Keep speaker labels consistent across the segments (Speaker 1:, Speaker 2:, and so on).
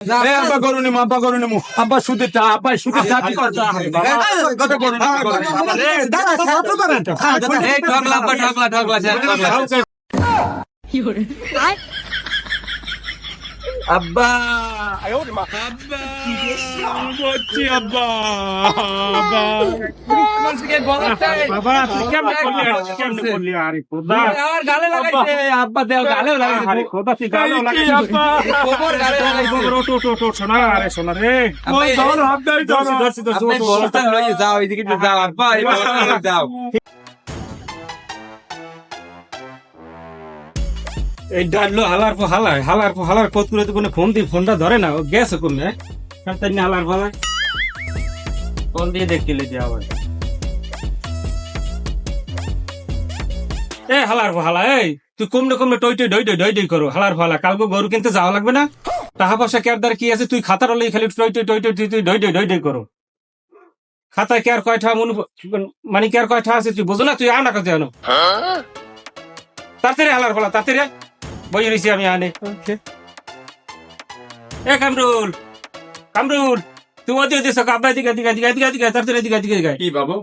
Speaker 1: এ আব্বা করুনি। আব্বা করুনি আব্বা সুদে চা আব্বা সুদে চা কি করছ কত গরু দাদা খারাপ তো করেন।
Speaker 2: এই ঠগলা আব্বা ঠগলা ঠগলা ঠগলা আব্বা
Speaker 1: বচ্চি আব্বা আব্বা বাবা কেমনে করলি আর কেমনে করলি আরে খোদা
Speaker 2: আমার গালে লাগাইছে আব্বা দেও গালেও লাগাইছে
Speaker 1: আরে খোদা তুই গালো লাগিস আব্বা
Speaker 2: কোমর গালে লাগাইছে
Speaker 1: ওট ওট ওট ওট শোনা আরে শোনা রে
Speaker 2: এই-
Speaker 1: ধর হাত দাই ধর
Speaker 2: বলটা লইয়ে যাও এদিকে যাও আব্বা লইয়ে যাও
Speaker 3: এই ডাললো হালার পর হালায় হালার পর হালার কত করে তো কোনো ফোন দিয়ে ফোনটা ধরে না ও গেছে কমে তাই না হালার ফালায় ফোন দিয়ে দেখতে লেগে আবার এ হালার পর হালা এই তুই কমনে কমনে টই টই ডই ডই ডই ডই করো। হালার ফালা কালকে গরু কিনতে যাওয়া লাগবে না? টাকা পয়সা কেয়ারদার কি আছে? তুই খাতার হলেই খালি টই টই টই টই টই ডই ডই ডই ডই করো। খাতায় কেয়ার কয়টা মনে মানে কেয়ার কয়টা আছে তুই বুঝো না তুই আনা। কাছে আনো তাড়াতাড়ি হালার ফালা তাড়াতাড়ি। বই রয়েছি আমি আনে এ কামরুল কামরুল তুই দিস আব্বা দিকে দিকে দিকে দিকে দিকে তাড়াতাড়ি দিকে দিকে দিকে
Speaker 1: কি বাবু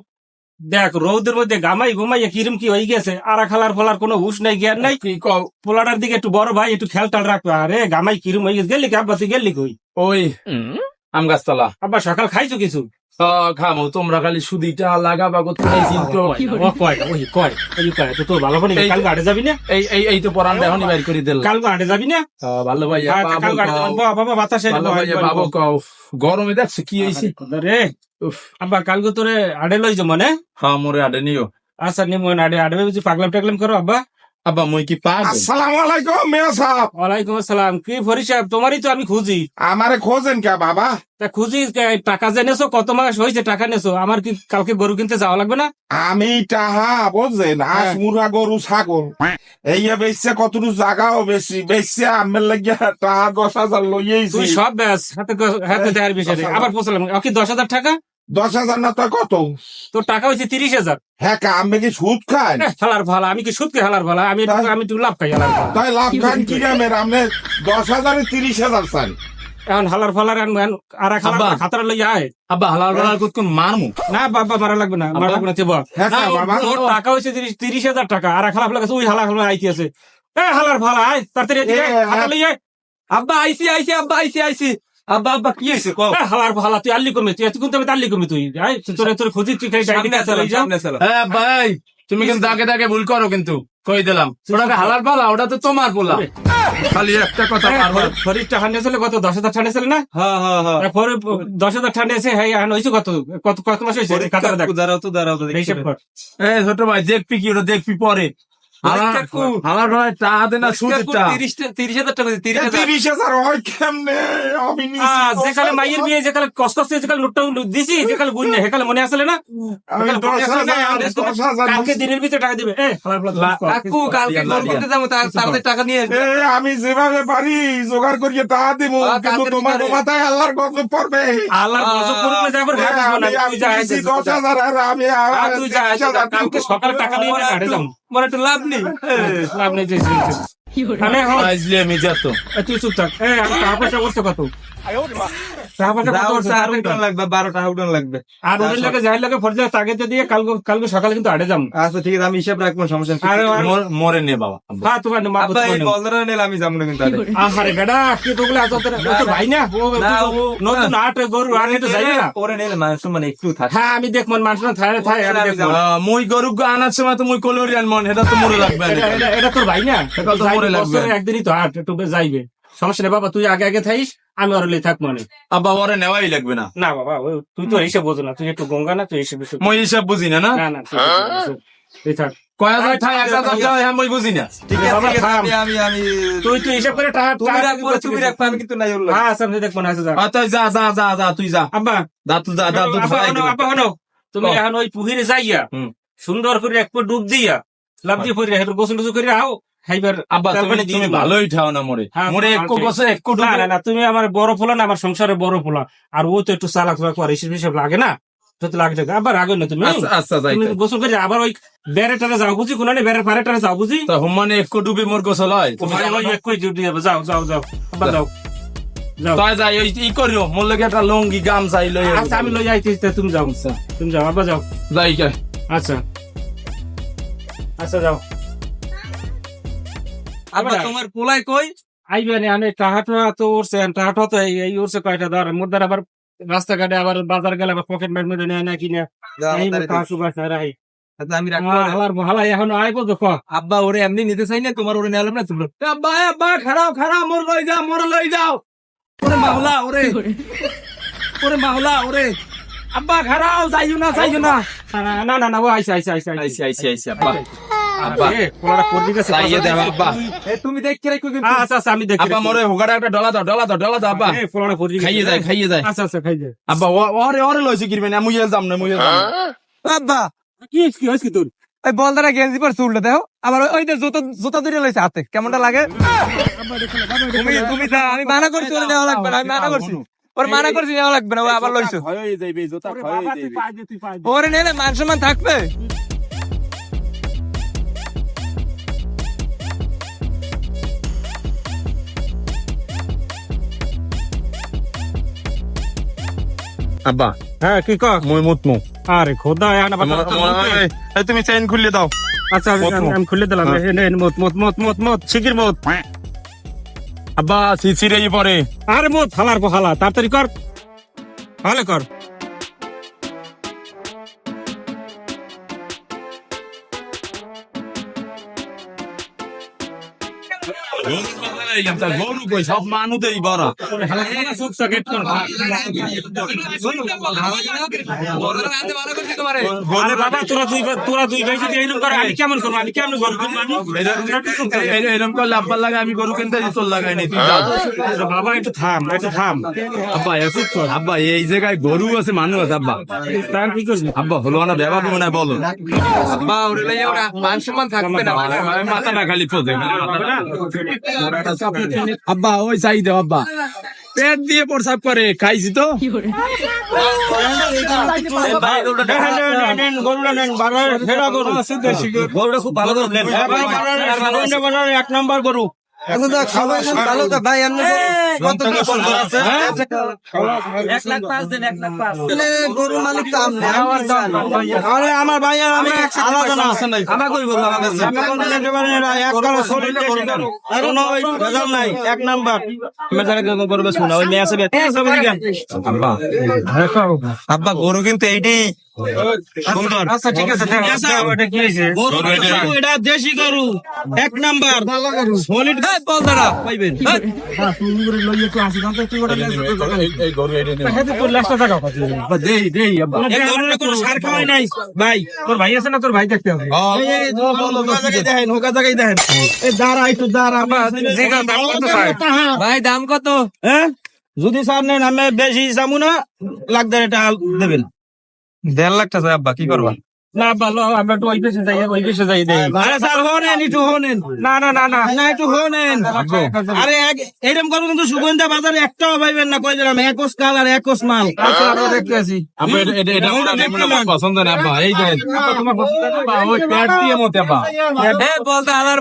Speaker 3: দেখ রৌদের মধ্যে গামাই গুমাইয়া কিরম কি হয়ে গেছে আর খালার ফলার কোনো হুশ নাই জ্ঞান নাই
Speaker 1: কি কও
Speaker 3: পোলাটার দিকে একটু বড় ভাই একটু খেয়াল টাল রাখবে আরে গামাই কিরম হয়ে গেছে গেলি কি আব্বা তুই গেলি কই
Speaker 1: ওই আম গাছতলা
Speaker 3: আব্বা সকাল খাইছো কিছু
Speaker 1: খামো তোমরা খালি সুদিটা লাগাবা
Speaker 3: ও কয় ওই কয় ওই কয় তো তোর ভালো করে যাবি না?
Speaker 1: এই এই এই তো পরান এখনই বাইর করে দিল।
Speaker 3: যাবি না?
Speaker 1: ভালো ভাইয়া
Speaker 3: আচ্ছা,
Speaker 1: বাবু
Speaker 3: বাতাসে
Speaker 1: ভালো বাবু কও। গরমে দেখছ কি হয়েছে
Speaker 3: রে। আব্বা কালকে তোরে আড়ে লইছো মানে
Speaker 1: হ্যাঁ মোরে আডে নিও।
Speaker 3: আচ্ছা নিমো আড়ে আড়ে পাগলাম টাগলাম করো আব্বা।
Speaker 1: আব্বা মই কি পাগল?
Speaker 4: আসসালামু আলাইকুম মেয়া সাহেব।
Speaker 3: ওয়ালাইকুম আসসালাম। কি ফরি সাহেব তোমারই তো আমি খুঁজি।
Speaker 4: আমারে খোঁজেন কে বাবা?
Speaker 3: তা খুঁজি টাকা যে নেছো কত মাস হয়েছে টাকা নেছো? আমার কি কালকে গরু কিনতে যাওয়া লাগবে না?
Speaker 4: আমি টাহা বুঝছেন হাঁস মুরগা গরু ছাগল। এই বেচছে কতটুকু জায়গাও বেশি? বেচছে আমের লাগিয়া টাহা দশ হাজার লইয়েছি।
Speaker 3: তুই সব ব্যাস হাতে হাতে দেওয়ার বিষয় আবার পোষালাম কি দশ হাজার টাকা?
Speaker 4: দশ হাজার না তা কত?
Speaker 3: তোর টাকা হয়েছে তিরিশ হাজার।
Speaker 4: হ্যাঁ কা আমি কি সুদ
Speaker 3: এহ, হালার ভালা আমি কি সুদকে হালার ভালা? আমি আমি একটু লাভ খাই হালার ভালা।
Speaker 4: তাই লাভ খান কি নামের আপনি দশ হাজারে তিরিশ হাজার চান
Speaker 3: এখন হালার ফালার আর এক হালার
Speaker 1: আব্বা।
Speaker 3: খাতার লই আয়।
Speaker 1: আব্বা হালাল বালাল কত মারমু?
Speaker 3: না বাবা মারা লাগবে না মারা লাগবে না তেবা
Speaker 4: হ্যাঁ
Speaker 3: তোর টাকা হয়েছে তিরিশ তিরিশ হাজার টাকা আর এক হালার ফালা ওই হালার ফালা আইতে আছে। এ হালার ফালা আয় তাড়াতাড়ি লই আয়
Speaker 2: আব্বা আইছি আইছি আব্বা আইছি আইছি আব্বা আব্বা কি হয়েছে? কও।
Speaker 3: হালার তুই আল্লি কমে তুই এত কিন্তু আমি তাল্লি কমে তুই। তোর তোর খুঁজি তুই ডাইনি
Speaker 2: চলো
Speaker 1: হ্যাঁ ভাই তুমি কিন্তু দাগে দাগে ভুল করো কিন্তু কই দিলাম। ওটাকে হালাল পালা ওটা তো তোমার পোলা। খালি একটা কথা
Speaker 3: ফরিদ টাকা নিয়েছিল কত দশ হাজার টাকা নিয়েছিল না?
Speaker 2: হ্যাঁ হ্যাঁ হ্যাঁ
Speaker 3: দশ হাজার টাকা নিয়েছে হ্যাঁ এখন হয়েছে কত? কত কত মাস হয়েছে?
Speaker 2: দাঁড়াও তো দাঁড়াও তো দেখি
Speaker 3: কর।
Speaker 1: এ ছোট ভাই দেখবি কি ওটা দেখবি পরে। হালাল
Speaker 2: কাকু।
Speaker 1: চা দে না সুদের চা।
Speaker 2: তিরিশ হাজার টাকা তিরিশ হাজার।
Speaker 4: হয় কেমনে? আমি।
Speaker 3: মাইয়ের বিয়ে যেকালে কষ্ট লুটটা দিছি গুণ মনে না? মনে আসলে কালকে দিনের ভিতরে টাকা দিবে।
Speaker 2: কাকু কালকে যাব তাড়াতাড়ি নিয়ে
Speaker 4: আমি যেভাবে পারি জোগাড় করিয়ে তা দিব কিন্তু তোমার মাথায় আল্লাহর গজব পড়বে।
Speaker 3: আল্লাহর গজব করুক না, যাবার ঘাট আসব না,
Speaker 4: আমি দশ হাজার আর আমি
Speaker 3: তুই কালকে সকালে টাকা নিয়ে কাটে যাব।
Speaker 2: মনে একটু লাভ নেই।
Speaker 3: লাভ নেই,
Speaker 1: আমি
Speaker 3: তুই চুপ থাক। টাকা পয়সা করছে কত?
Speaker 2: আচ্ছা আমি।
Speaker 3: হ্যাঁ
Speaker 2: মানুষ মানে
Speaker 3: হ্যাঁ মন
Speaker 1: মুই গরু আনার সময় তো মুই কলোরিয়ান মন এটা তো মোরে লাগবে
Speaker 3: এটা তোর ভাই না
Speaker 1: লাগবে।
Speaker 3: একদিনই তো হাট একটু যাইবে। সমস্যা নেই বাবা তুই আগে আগে থাইস আমি লে থাক মনে
Speaker 1: আব্বা ওরে নেওয়াই লাগবে না।
Speaker 3: না বাবা তুই তো এইসব বোঝো না তুই একটু গঙ্গা না তুই এইসব এইসব-
Speaker 1: মই হিসাব বুঝি না না?
Speaker 3: না না তুই এইসব- এইসব- তুই থাক।
Speaker 1: কয় হাজার ঠাই এক হাজার হ্যাঁ মই বুঝি না।
Speaker 2: ঠিক আছে
Speaker 3: বাবা,
Speaker 2: ঠিক আছে,
Speaker 3: থাম।
Speaker 2: আমি আমি আমি
Speaker 3: তুই তুই হিসাব করে টাকা
Speaker 2: তুমি
Speaker 3: টাকা
Speaker 2: রাখব তুমি রাখব। আমি কিন্তু নাই
Speaker 3: হ্যাঁ সামনে দেখ মনে আছে যা
Speaker 1: যা যা যা যা তুই যা।
Speaker 3: আব্বা।
Speaker 1: দা তুই যা দা তুই
Speaker 3: আব্বা, আব্বা, হনো। তুমি। এখন ওই পুহিরে যাইয়া। সুন্দর করে এক ডুব দিয়া লাভ দিয়ে পড়ে গোসল টোসল করে আও।
Speaker 1: আব্বা তুমি তুমি ভালোই ঠাও না মোরে। মোরে
Speaker 3: তুমি আমার বড় ফোলা না আমার সংসারে বড় ফোলা। আর ও তো একটু চালাক চালাক করে হিসেব হিসেব লাগে না। তো তো লাগে থাকে। আবার আগে না তুমি?
Speaker 1: আচ্ছা
Speaker 3: তুমি গোসল করে আবার ওই বেড়ে টারে যাও বুঝি কোন বেড়ে পারে টারে যাও বুঝি?
Speaker 1: তা হুমানে একটু ডুবি মোর গোসল হয়?
Speaker 3: ও ওই একই যাবে। যাও যাও যাও আবার যাও। যাও।
Speaker 1: তাই যাই ওই ই করিও মোর লগে একটা লঙ্গি গাম চাই লই
Speaker 3: আচ্ছা আমি লই তুমি যাও। তুমি যাও
Speaker 1: যাই
Speaker 3: আচ্ছা। আচ্ছা যাও।
Speaker 1: আব্বা তোমার পোলাই কই?
Speaker 3: আইবে নি আমি টাহাটা তো উঠছে টাহাটা তো এই উঠছে কয়টা ধর মোদ্দার আবার রাস্তাঘাটে আবার বাজার গেলে আবার পকেট ম্যাট মধ্যে নেয় না কিনে ক
Speaker 1: আব্বা ওরে এমনি নিতে চাই না তোমার ওরে নেলাম না তুমি আব্বা আব্বা খারাপ খারাপ মোর লই যাও মোর লই যাও। ওরে মাওলা ওরে। ওরে মাওলা ওরে। আব্বা খারাপ যাইও না যাইও না।
Speaker 3: না না না ও আইসা আইসা আইসা
Speaker 1: আইছি। আইছি আইছি আব্বা। আব্বা
Speaker 3: এ কোলাটা করবি গেছে
Speaker 1: যাইয়ে দেব আব্বা। এ তুমি দেখ রাখো কিন্তু
Speaker 3: আচ্ছা আচ্ছা আমি দেখি
Speaker 1: আব্বা মোরে হুগাড়া একটা ডলা দাও ডলা দাও ডলা দাও আব্বা।
Speaker 3: এ কোলাটা করবি
Speaker 1: খাইয়ে যায় খাইয়ে যায়।
Speaker 3: আচ্ছা আচ্ছা খাই যায়।
Speaker 1: আব্বা ওরে ওরে লইছে কিরবে না মুইয়ে যাম না মুইয়ে যাম
Speaker 2: আব্বা।
Speaker 3: কি কি হইছে তোর?
Speaker 2: ওই বলদারা গেঞ্জি পর চুলটা দেখো আবার ওই- যে জুতো জুতো দুটো লইছে হাতে কেমনটা লাগে? তুমি তুমি আমি মানা করছি ওরে লাগবে না আমি মানা করছি। ওর মানা করছি নেওয়া লাগবে না ও আবার লইছো।
Speaker 5: জোতা
Speaker 3: ওরে
Speaker 2: নিলে মান সম্মান থাকবে।
Speaker 5: আব্বা।
Speaker 3: হ্যাঁ কি কর
Speaker 5: মই মুতমু।
Speaker 3: আরে খোদা এখন আবার
Speaker 5: তুমি চেইন খুলে দাও।
Speaker 3: আচ্ছা আমি-
Speaker 5: মত,
Speaker 3: আমি- খুলে দিলাম।
Speaker 5: হ্যাঁ।
Speaker 3: মত মত মত মত মত শিগগির মত।
Speaker 5: আব্বা সিসিরে পরে।
Speaker 3: আরে মত হালার পো হালা তাড়াতাড়ি কর। হালে কর।
Speaker 5: গরু কই সব মানুষই বড়।
Speaker 3: বাবা তোরা তোরা করে আমি কেমন করব? আমি কেমন করব আমি
Speaker 1: এরকম করলে আব্বার লাগে আমি গরু কিনতে চল লাগাই নি তুই
Speaker 3: বাবা একটু থাম একটু থাম।
Speaker 1: আব্বা এসব কর। আব্বা এই জায়গায় গরু আছে মানুষ আছে আব্বা।
Speaker 3: তার কি করবি?
Speaker 1: আব্বা হলো না ব্যবহার মনে হয় বলো।
Speaker 2: আব্বা ওরে মান সম্মান থাকবে না।
Speaker 1: মাথাটা খালি পোজে আব্বা ওই চাই দাও আব্বা। পেট দিয়ে প্রসাব করে খাইছি তো।
Speaker 3: গরুটা
Speaker 1: খুব ভালো
Speaker 3: এক নম্বর গরু।
Speaker 2: এখন তো খাবার ভালো তো ভাই এমনি কত আছে?
Speaker 1: এক লাখ পাঁচ দিন এক লাখ পাঁচ।
Speaker 2: গরু মালিক তো আমনে
Speaker 3: আরে আমার ভাই আর আমি আলাদা না
Speaker 1: আমার কই বলব আমার কাছে।
Speaker 3: আমি কোনো দিতে পারি না, এক কালো শরীর দেশি গরু। কোনো ওই ভেজাল নাই, এক নাম্বার।
Speaker 1: আব্বা।
Speaker 2: আব্বা গরু কিন্তু এইটাই আচ্ছা ঠিক আছে ঠিক আছে
Speaker 3: ওটা কি হয়েছে? এটা দেশি গরু। এক নাম্বার। সলিড
Speaker 2: বলদারা
Speaker 1: পাইবেন। এই গরু এটা নেব আব্বা দেই দেই আব্বা।
Speaker 3: কোনো সার খাওয়াই নাই। ভাই তোর ভাই আছে না তোর ভাই দেখতে হবে? দেখেন হোকা জায়গায় দেখেন দাঁড়া একটু দাঁড়া
Speaker 2: দাম কত ভাই? ভাই দাম কত?
Speaker 3: হ্যাঁ? যদি স্যার নেন আমি বেশি যাব না লাগদার এটা দেবেন।
Speaker 2: দেড় লাখ টাকা আব্বা কি করবা?
Speaker 3: না ভালো আমরা একটু ওই পেশে যাই ওই পেশে যাই দেই। আরে স্যার হোনেন একটু হোনেন। না না না না। না একটু হোনেন। আরে এরকম করব কিন্তু সুগন্ধা বাজারে একটাও পাইবেন না কই দিলাম একস কালার একস মাল। আমরা দেখতে আছি
Speaker 1: আব্বা এটা এটা এটা আমার না, আমার পছন্দ না আব্বা এই দেন। আব্বা ওই পেট দিয়ে মতে আব্বা।
Speaker 2: এ বলতে আলার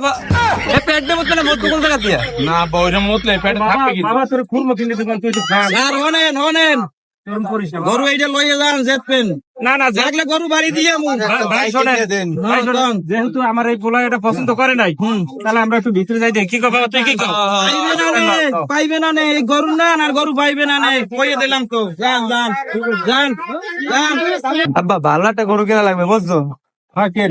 Speaker 2: এ পেট দে মত না মত কোন জায়গা দিয়া?
Speaker 1: না আব্বা ওইটা মতলে পেট
Speaker 3: বাবা
Speaker 1: থাকবে কিন্তু।
Speaker 3: বাবা তোর খুরমো কিনে দোকান তুই তো খা স্যার হোনেন হোনেন। গরু এইটা লইয়ে যান জেতপেন না না গরু বাড়ি দিয়ে ভাই শোনেন ভাই শোনেন যেহেতু আমার এই পোলা এটা পছন্দ করে নাই তাহলে আমরা একটু ভিতরে যাই দেখি কবা তুই কি পাইবে না নে পাইবে না নে এই গরু না আর গরু পাইবে না নে কইয়ে দিলাম তো। যান যান যান যান।
Speaker 2: আব্বা ভালো একটা গরু কেনা লাগবে বুঝছ?
Speaker 3: হাকেন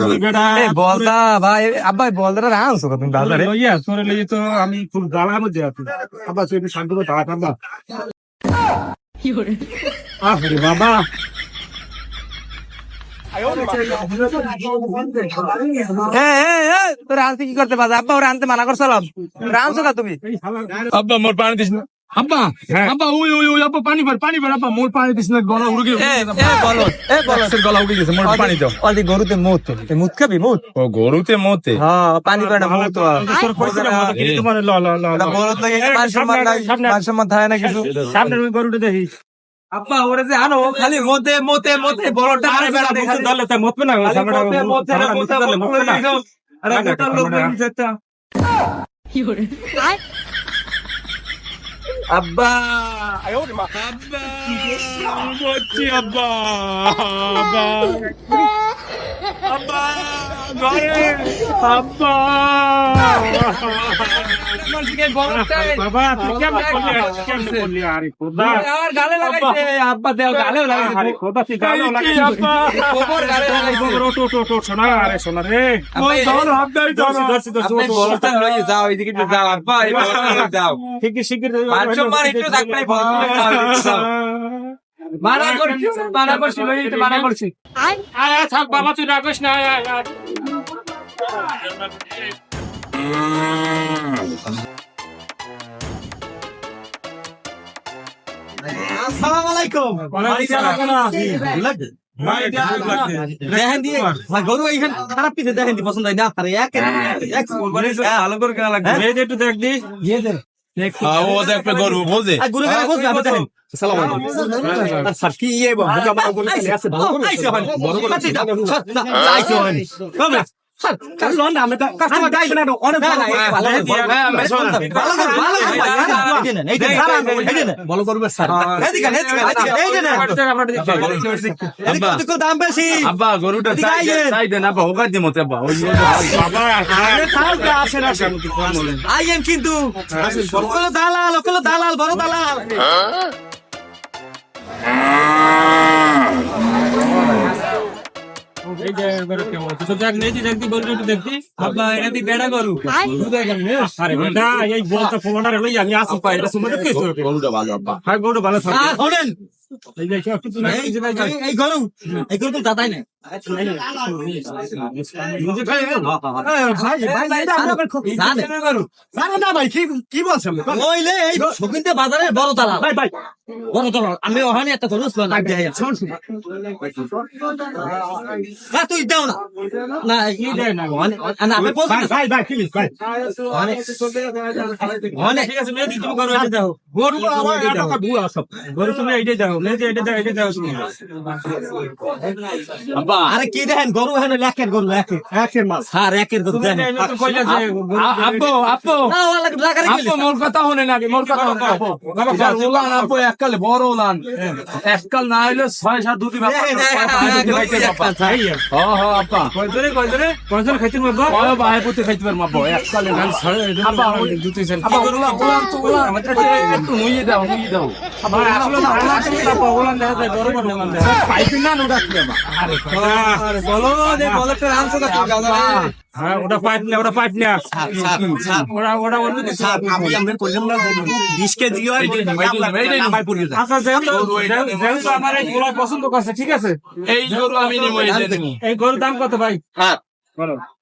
Speaker 3: তুই বেটা
Speaker 2: এ বলতা ভাই আব্বা বলদারা আনছো তুমি বাজারে?
Speaker 3: লইয়া তোরে লইয়ে তো আমি খুব জ্বালার মধ্যে আছি আব্বা তুই শান্ত থাক আব্বা। আরে বাবা।
Speaker 2: এ এ এ তোর আনতে কি করতে পারছ আব্বা ওরা আনতে মানা করছিলাম। না তুমি?
Speaker 1: আব্বা মোর পানি দিস না। আব্বা আব্বা ওই ওই ওই আব্বা পানি ভর পানি ভর আব্বা মোর পানি দিস না গলা উড়ে গেছে।
Speaker 2: এ বলো এ বলো
Speaker 1: গলা উড়ে গেছে মোর পানি দাও।
Speaker 2: অলদি গরুতে মুত এ মুত খাবি মুত?
Speaker 1: ও গরুতে মতে
Speaker 2: হ্যাঁ পানি পায় না মুত।
Speaker 3: তোর কইছে না মতো তোমার ল ল ল ল।
Speaker 2: বলত লাগে
Speaker 3: এই,
Speaker 2: মান সম্মান নাই
Speaker 3: সামনে,
Speaker 2: মান সম্মান থাকে না কিছু।
Speaker 3: সামনে ওই গরুটা দেখি।
Speaker 2: আব্বা ওরে যে আনো খালি মতে মতে মতে বড়টা
Speaker 3: আরে বেটা মুখে ধরলে তা মতবে না সামনে
Speaker 2: মতে মতে মতে
Speaker 3: মতবে না।
Speaker 2: আরে মোটা
Speaker 3: না,
Speaker 2: লোক
Speaker 3: না।
Speaker 2: হইছে একটা। আব্বা
Speaker 1: আব্বা বলছি আব্বা আব্বা আব্বা ঘরে আব্বা
Speaker 3: বাবা তুই কেমন করলি কেমন করলি আরে খোদা
Speaker 2: আর গালে লাগাইছে আব্বা দেও গালেও লাগাইছে
Speaker 3: আরে খোদা তুই গালে লাগাইছিস
Speaker 1: আব্বা
Speaker 2: গোবর গালে লাগাইছে
Speaker 3: ওটো ওটো ওটো শোনা আরে শোনা রে
Speaker 1: ওই ধর হাত দেই ধর
Speaker 3: ধরছি ধরছি ধরছি
Speaker 2: আপনি
Speaker 3: ওটো, ওটো।
Speaker 2: বলটা লইয়ে যাও এদিকে যাও আব্বা লইয়ে যাও
Speaker 3: শিগগির শিগগির
Speaker 2: পাঁচশো একটু থাকবে বলটা যাও একটু যাও। মানা করছি মানা করছি লইয়ে মানা করছি।
Speaker 3: আয় আয় থাক বাবা তুই রাখিস না আয় আয় আয়।
Speaker 6: আসসালামু আলাইকুম দেখেন দিয়ে গরু এইখান খারাপ কিছু দেখেন পছন্দ হয় না আরে এক এক
Speaker 2: ভালো করে কেনা লাগবে।
Speaker 3: একটু দেখ দি।
Speaker 1: ও দেখবে
Speaker 6: কি ইয়ে মানে মানে দাম বেশি
Speaker 1: আব্বা গরুটা
Speaker 6: আইয়েন কিন্তু দালাল ওগুলো দালাল বড় দালাল
Speaker 3: এই যে এবারে কেমন তো দেখ নেই দেখ দি বলবি একটু দেখ দি
Speaker 2: আব্বা এটা দি বেড়া করু
Speaker 3: আরে বেটা এই বলটা ফোনটা লই আমি আসি। পাই এটা সুমতে কি করবে
Speaker 1: গরুটা ভালো আব্বা।
Speaker 3: হ্যাঁ গরু ভালো থাকে।
Speaker 6: আর
Speaker 3: এই যে কিছু না
Speaker 6: এই এই- এই গরু এই গরু তো দাদাই না
Speaker 3: নিজে খাই
Speaker 6: নইলে এই শকুনতে বাজারে বড় ভাই বড় দালাল। আমি ওখানে একটা ছিল না তুই দাও না। না
Speaker 3: গরু তুমি এইটাই দাও এটা দাও এটা দাও
Speaker 6: আরে কি দেখেন গরু লেখের গরু লেখের।
Speaker 1: একের মাছ
Speaker 6: হ্যাঁ গরু দেখেন না
Speaker 2: মোর কথা মোর কথা শুনে উলান আব্বু এককালে বড় উলান। এককাল না হইলে ছয় সাত দুটি বাবা হ হ
Speaker 3: কয়জনে কয়জনে? কয়জন বাবা?
Speaker 2: কয় পুতে খাইতে এককালে ছয়
Speaker 3: সেন
Speaker 2: উলান উলান। তো উলান। দাও দাও।
Speaker 3: আসলে না না না বড় না
Speaker 2: না আরে বলো দে বলো তো রামসো কা
Speaker 3: হ্যাঁ ওটা পাইপ না ওটা পাইপ না ওটা ওটা অন্য কিছু
Speaker 6: আমি আমরা কইলাম না 20 কেজি হয় নামাই পড়ি
Speaker 3: আচ্ছা যেহেতু যেহেতু আমার এই গোলা পছন্দ করছে ঠিক আছে
Speaker 2: এই গরু আমি নিমই
Speaker 3: এই গরুর দাম কত ভাই?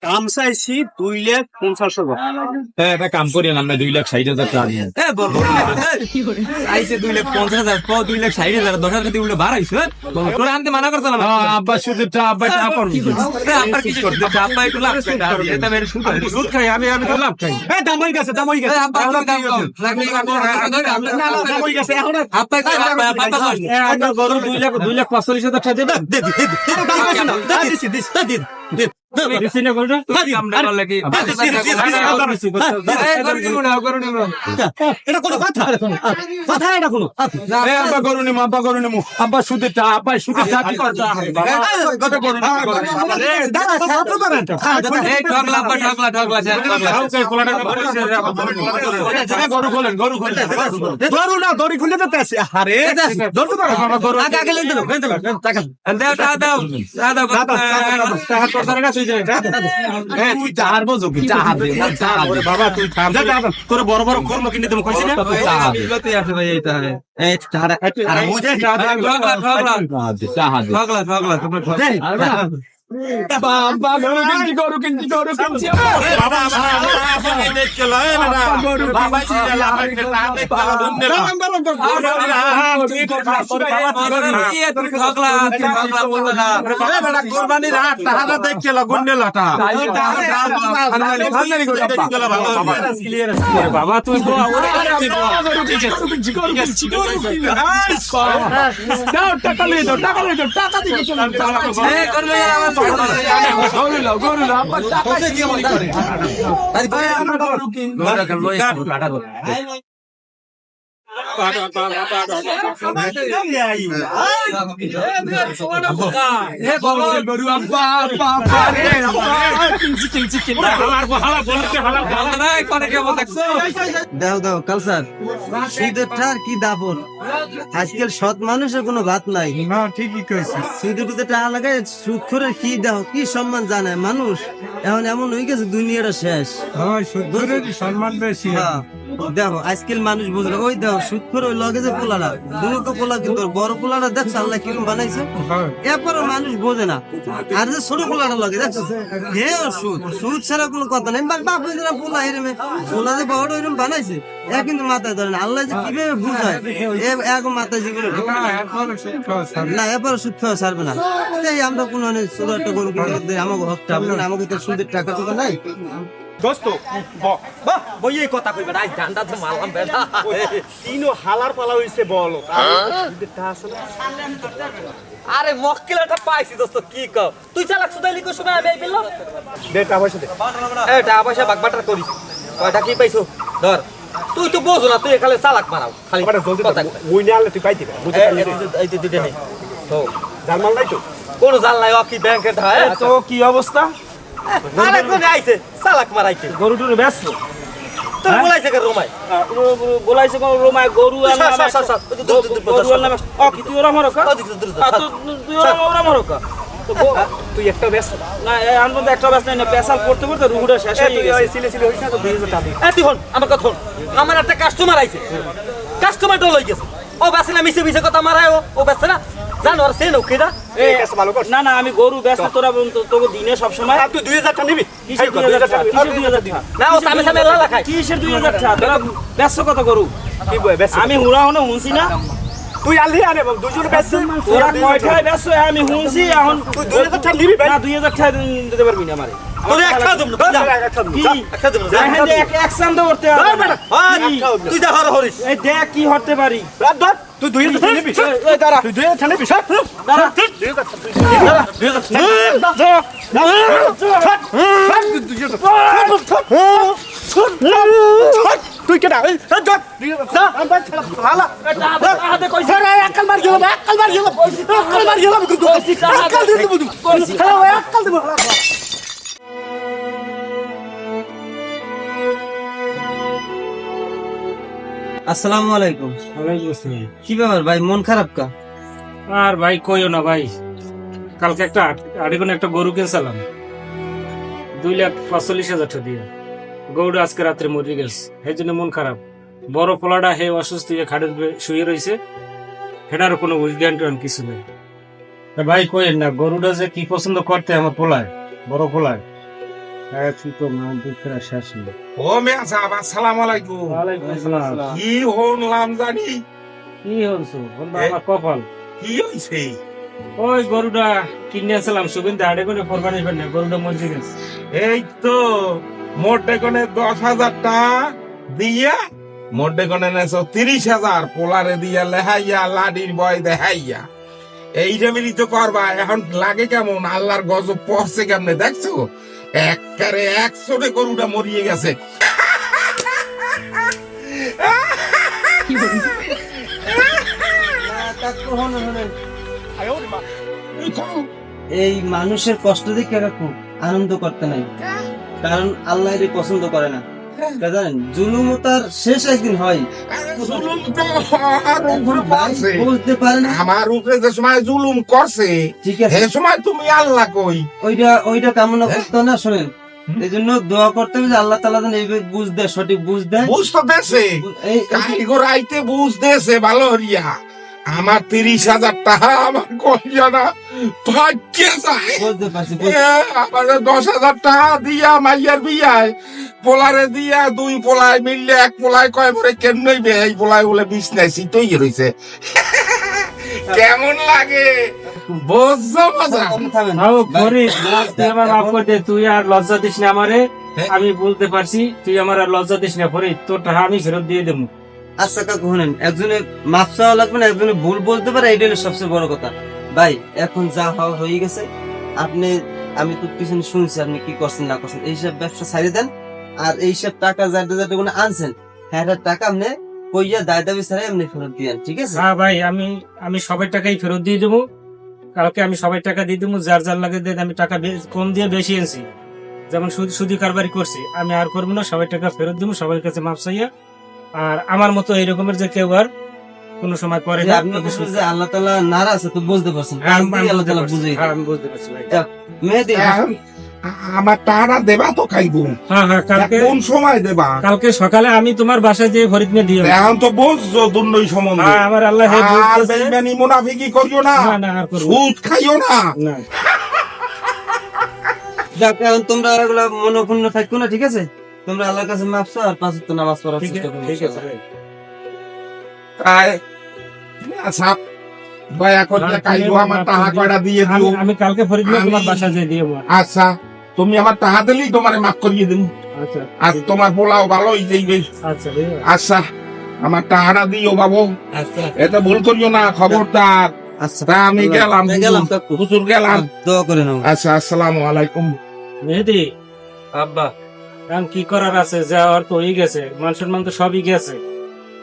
Speaker 1: কাম চাইছি দুই লাখ পঞ্চাশ হাজার হ্যাঁ এটা কাম করি না আমরা দুই লাখ ষাট হাজার টাকা
Speaker 6: বল আইছে 2 লাখ 50 হাজার 2 লাখ 60 হাজার 10 হাজার দিয়ে উল্টে বাড়াইছে তোরা আনতে মানা করছ না
Speaker 2: আব্বা শুধু আব্বা করবি
Speaker 6: কিছু আব্বা একটু লাভ করে এটা মেরে
Speaker 3: খাই আমি আমি তো লাভ খাই
Speaker 1: এ দাম গেছে দাম হয়ে গেছে
Speaker 6: আব্বা দাম
Speaker 1: দাম হয়ে গেছে এখন
Speaker 6: আব্বা আব্বা
Speaker 3: দুই লাখ দুই লাখ হাজার টাকা দেবে
Speaker 6: দে দে দে দাম আছে না দে দিছি দিছি দে দে এটা কোনো কথা কথা এটা কোনো
Speaker 1: আব্বা গরু নিমু আব্বা গরু নিমু আব্বা সুদে টা আব্বা সুদে টা গরু তো করেন না দড়ি খুলে
Speaker 6: দিলো টাকা
Speaker 2: দাও দাও দাও দাও
Speaker 1: এ তুই চাহার বোঝো কি চাহা দে চাহা দে
Speaker 3: বাবা তুই থাম
Speaker 1: যা যা তোর বড় বড় কর্ম কিনে দেবো কইছি না চাহা দে
Speaker 6: বিলতে আছে ভাই এইটা এই টাকা
Speaker 1: আরে মুজে
Speaker 6: ঠগলা ঠগলা।
Speaker 1: চাহা দে
Speaker 6: ঠগলা ঠগলা তোমরা
Speaker 2: বাবা গরু কিনছি গরু কিনছি গরু কিনছি
Speaker 1: বাবা
Speaker 3: তুই
Speaker 2: টাকা দাও টাকা দাও টাকা দিয়ে গরু
Speaker 7: দাও দাও কালসার সুদের টার কি দাপন? আজকাল সৎ মানুষের কোনো ভাত নাই।
Speaker 1: ঠিকই কইছিস
Speaker 7: সুদের কুতে টাকা লাগায় সুদ করে কি দাও কি সম্মান জানায় মানুষ? এখন এমন হয়ে গেছে দুনিয়াটা শেষ।
Speaker 1: হয় সম্মান বেশি।
Speaker 7: হ্যাঁ, দেখো আজকাল মানুষ বুঝলো ওই দেখো সুদ করে ওই লগে যে পোলারা দুটো পোলা কিন্তু বড় পোলারা দেখছ আল্লাহ কিরম বানাইছে? এরপরে মানুষ বোঝে না। আর যে ছোট পোলাটা লগে দেখছ? হে সুদ সুদ ছাড়া কোনো কথা নেই। বাপ বাপ পোলা এরমে পোলা যে বড় এরম বানাইছে এ কিন্তু মাথায় ধরে না। আল্লাহ যে কীভাবে বুঝায় এ এক মাথায় যেগুলো না এরপরে সুদ খাওয়া ছাড়বে। না আমরা কোনো ছোট একটা গরু আমাকে হকটা আমাকে তো সুদের টাকা টুকা নাই।
Speaker 6: দোস্ত বাহ বই এই কথা কইবে আজ ধান্দা তো মারলাম বেটা তিনো হালার পালা হইছে বল আরে মক্কেলটা পাইছি দোস্ত কি কও তুই চালাক সুদাইলি কো সময় আমি পেলাম দে টাকা পয়সা দে এ টাকা পয়সা বাগবাটার করি কয়টা কি পাইছো ধর তুই তো বোঝো না তুই খালি চালাক মারাও খালি কথা কয়।
Speaker 8: মুই না আনলে তুই পাইতি না
Speaker 6: এই- দুইটা নেই তো
Speaker 8: জার্মাল নাই তো
Speaker 6: কোন জাল নাই ও কি ব্যাংকের ধায়
Speaker 8: তো কি অবস্থা
Speaker 6: আইছে চালাক মারাইছে
Speaker 8: গরু টরু ব্যস্ত
Speaker 6: তোর বলাইছে কে রোমাই
Speaker 8: বলাইছে কোন রোমায় গরু আর নামে গরু আর নামে কি তুই ওরা মরকা তুই ওরা ওরা মরকা তুই একটা ব্যস্ত না বন্ধু একটা ব্যস্ত না পেশাল করতে করতে রুগুটা শেষ হয়ে গেছে সিলে সিলে হইছ না তো 2000 টাকা
Speaker 6: এ তুই হন আমার কথা হন আমার একটা কাস্টমার আইছে কাস্টমার ডল হয়ে গেছে ও বাসে না মিশে মিশে কথা মারায় ও ও বাসে না সে
Speaker 8: না না আমি গরু ব্যস্ত তোরা তোকে দিনে সব সময়
Speaker 6: তুই দুই হাজার টাকা নিবি?
Speaker 8: কিসের 2000 টাকা কিসের 2000 টাকা
Speaker 6: না ও সামনে সামনে লালা খাই
Speaker 8: কিসের 2000 টাকা তোরা ব্যস্ত কত গরু?
Speaker 6: কি ব্যস্ত
Speaker 8: আমি হুরা হনো হুনছি না।
Speaker 6: তুই আনলি আনে দুজন ব্যস্ত।
Speaker 8: তোরা কয়টায় ব্যস্ত আমি হুনছি এখন
Speaker 6: তুই দুই হাজার টাকা নিবি
Speaker 8: না দুই হাজার টাকা দিতে পারবি না আমারে।
Speaker 6: তোর একটা দেব না
Speaker 8: কি?
Speaker 6: একটা দেব
Speaker 8: দেখেন যে এক এক চান্দা করতে হবে।
Speaker 6: তুই যা হর হরিস
Speaker 8: এই দেখ কি হতে পারি।
Speaker 6: তুই দুই টাকা নিবি
Speaker 8: এই দাঁড়া।
Speaker 6: তুই দুই টাকা নিবি
Speaker 8: দাঁড়া।
Speaker 6: তুই কেটা
Speaker 8: হাতে কইছে
Speaker 6: একাল মার গেলাম একাল মার গেলাম। একাল মার গেলাম দিয়ে দেবো একাল দেবো।
Speaker 7: আসসালামু আলাইকুম। কি ব্যাপার ভাই মন খারাপ কা?
Speaker 3: আর ভাই কইও না ভাই। কালকে একটা আড়িগুন একটা গরু কিনছিলাম। দুই লাখ পাঁচচল্লিশ হাজার টাকা দিয়ে। গরুটা আজকে রাত্রে মরে গেছে। সেই জন্য মন খারাপ। বড় পোলাটা হে অসুস্থ হয়ে খাটের শুয়ে রয়েছে সেটার কোনো জ্ঞান ট্যান কিছু নেই। ভাই কইেন না গরুটা যে কি পছন্দ করতে আমার পোলায় বড় পোলায়?
Speaker 4: ও মেয়া সাহেব আসসালামু আলাইকুম। কি হনলাম জানি?
Speaker 3: কি হচ্ছে আমার কপাল।
Speaker 4: কি হইছে?
Speaker 3: ওই গরুটা কিনে আসলাম সুবিধা আড়ে করে কোরবানি না গরুটা মরে গেছে।
Speaker 4: এই তো মোট ডেকনে দশ হাজার টাকা দিয়া মোট ডেকনে নেছো তিরিশ হাজার পোলারে দিয়া লেহাইয়া লাডির বয় দেখাইয়া এই জমিলি তো করবা এখন লাগে কেমন? আল্লাহর গজব পড়ছে কেমনে দেখছ? একবারে একশোটে গরুটা মরিয়ে গেছে।
Speaker 7: এই মানুষের কষ্ট দেখে আনন্দ করতে নাই। কারণ আল্লাহ পছন্দ করে না। জানেন জুলুম তার শেষ একদিন হয়।
Speaker 4: জুলুম তো আমার উপরে
Speaker 7: বুঝতে পারে
Speaker 4: আমার উপরে যে সময় জুলুম করছে
Speaker 7: ঠিক আছে।
Speaker 4: সে সময় তুমি আল্লাহ কই।
Speaker 7: ওইটা ওইটা কামনা করতে না শোনেন। এই জন্য দোয়া করতে হবে যে আল্লাহ তালা যেন এইভাবে বুঝ দেয় সঠিক বুঝ দেয়।
Speaker 4: বুঝ তো দেশে
Speaker 7: এই
Speaker 4: কারিগর আইতে বুঝ দেশে ভালো হরিয়া। আমার তিরিশ হাজার টাকা আমার কলিয়ানা ভাগ্যে যায়। আমাদের দশ হাজার টাকা দিয়া মাইয়ার বিয়ায় পোলারে দিয়া দুই পোলায় মিললে এক পোলায় কয় পরে কেমনই বে? এই পোলায় বলে বিষ নাই শীতই রইছে। কেমন লাগে? মজা
Speaker 3: তুই আমার মাফ করে দে তুই আর লজ্জা দিস না আমারে। আমি বলতে পারছি তুই আমার আর লজ্জা দিস না ফরিদ তোর টাকা আমি ফেরত দিয়ে দেবো।
Speaker 7: আচ্ছা কাকু একজনে মাপ চাওয়া লাগবে না, একজনে ভুল বলতে পারে হলো সবচেয়ে বড় কথা। ভাই, এখন যা হওয়া হয়ে গেছে, আপনি, আমি তো পিছনে শুনছি, আপনি কি করছেন, না করছেন এইসব ব্যবসা ছাড়িয়ে দেন, আর এইসব টাকা কোনো আনছেন হ্যাঁ টাকা আপনি কইয়া দায় দাবি ছাড়া এমনি ফেরত দিয়েন ঠিক আছে?
Speaker 3: হ্যাঁ ভাই, আমি আমি সবাই টাকাই ফেরত দিয়ে দেবো। কালকে আমি সবাই টাকা দিয়ে দেবো, যার যার লাগে দেন, আমি টাকা কম দিয়ে বেশি এনেছি যেমন সুদি কারবারি করছি, আমি আর করব না সবাই টাকা ফেরত দেবো, সবার কাছে মাপ চাইয়া আর আমার মতো এই রকমের যে কেউ আর কোনো সময় পরে
Speaker 7: আল্লাহ তাআলা নারাজ আছে তো বুঝতে পারছেন।
Speaker 3: হ্যাঁ,
Speaker 7: আল্লাহ
Speaker 3: পারছি।
Speaker 7: বুঝাই
Speaker 3: হ্যাঁ, আমি বুঝতে পারছি
Speaker 7: মেহেদি।
Speaker 4: আমার দেবা তো খাইবো।
Speaker 3: হ্যাঁ হ্যাঁ কালকে
Speaker 4: কোন সময় দেবা?
Speaker 3: কালকে সকালে আমি তোমার বাসায় যে ফরিদ নিয়ে দিয়ে
Speaker 4: এখন তো বুঝছ দুর্নয় সম্বন্ধে।
Speaker 3: হ্যাঁ আমার আল্লাহ হে
Speaker 4: আর মুনাফিকি করিও না
Speaker 3: না না আর করব
Speaker 4: সুদ খাইও না।
Speaker 3: না।
Speaker 7: যাক এখন তোমরা এগুলা মনোপূর্ণ থাকো না ঠিক আছে? তোমরা আল্লাহর কাছে মাপ চাও আর পাঁচ ওয়াক্ত নামাজ পড়ার চেষ্টা করো
Speaker 3: ঠিক আছে ভাই।
Speaker 4: তাই আচ্ছা দয়া করে কাইলো আমার টাকা কয়টা দিয়ে দিও।
Speaker 3: আমি- কালকে ফরিদ নিয়ে তোমার বাসায় যেয়ে দিয়ে।
Speaker 4: আচ্ছা তুমি আমার টাকা দিলেই তোমারে মাফ করিয়ে দিন
Speaker 3: আচ্ছা
Speaker 4: আর তোমার পোলাও ভালোই যাইবে।
Speaker 3: আচ্ছা ভাই।
Speaker 4: আচ্ছা আমার টাকাটা দিও বাবু।
Speaker 7: আচ্ছা।
Speaker 4: এটা ভুল করিও না খবরদার।
Speaker 7: আচ্ছা।
Speaker 4: আমি গেলাম
Speaker 7: গেলাম
Speaker 4: হুজুর গেলাম।
Speaker 7: দোয়া করে নাও।
Speaker 4: আচ্ছা আসসালামু আলাইকুম।
Speaker 3: মেহেদি।
Speaker 8: আব্বা।
Speaker 3: এখন কি করার আছে? যাওয়ার তো হয়ে গেছে। মান সম্মান তো সবই গেছে।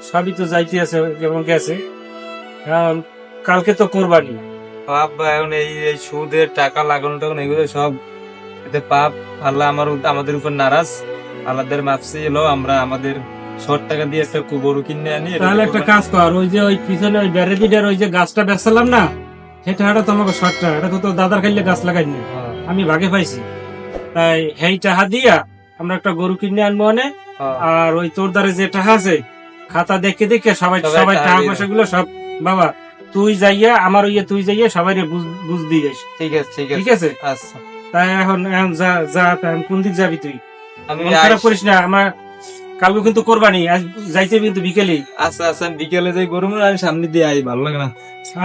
Speaker 3: সবই তো যাইতে আছে যেমন গেছে। এখন কালকে তো কোরবানি।
Speaker 8: আব্বা এখন এই এই সুদের টাকা লাগানো এগুলো সব এতে পাপ। আল্লাহ আমার আমাদের উপর নারাজ। আল্লাহদের মাপসি এলো আমরা আমাদের শর্ট টাকা দিয়ে একটা গরু কিনে আনি
Speaker 3: তাহলে একটা কাজ কর ওই যে ওই পিছনে ওই ব্যারেদিটার ওই যে গাছটা বেচলাম না সেটা হাটা তোমাকে শর্টটা এটা তো তোর দাদার খাইলে গাছ লাগাইনি।
Speaker 8: হ্যাঁ,
Speaker 3: আমি ভাগে পাইছি। তাই হেই টাহা দিয়া আমরা একটা গরু কিনে আনব অনে
Speaker 8: হ্যাঁ।
Speaker 3: আর ওই তোর দ্বারে যে টাহা আছে খাতা দেখে দেখে সবাই
Speaker 8: সবাই টাকা
Speaker 3: টাকা পয়সা গুলো সব বাবা তুই যাইয়া আমার ওই তুই যাইয়া সবাই বুঝ দিস
Speaker 8: ঠিক আছে ঠিক
Speaker 3: ঠিক
Speaker 8: আছে? আচ্ছা।
Speaker 3: তাই এখন এখন যা যা কোন দিক যাবি তুই?
Speaker 8: আমি
Speaker 3: খারাপ করিস না আমার কালকে কিন্তু কোরবানি আজ যাইতে কিন্তু বিকেলেই।
Speaker 8: আচ্ছা আচ্ছা বিকেলে যাই গরু মনে আমি সামনে দিয়ে আই ভালো লাগে না।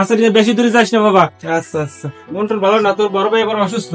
Speaker 3: আচ্ছা বেশি দূরে যাস না বাবা।
Speaker 8: আচ্ছা আচ্ছা।
Speaker 3: মন ভালো না তোর বড় ভাই আবার অসুস্থ।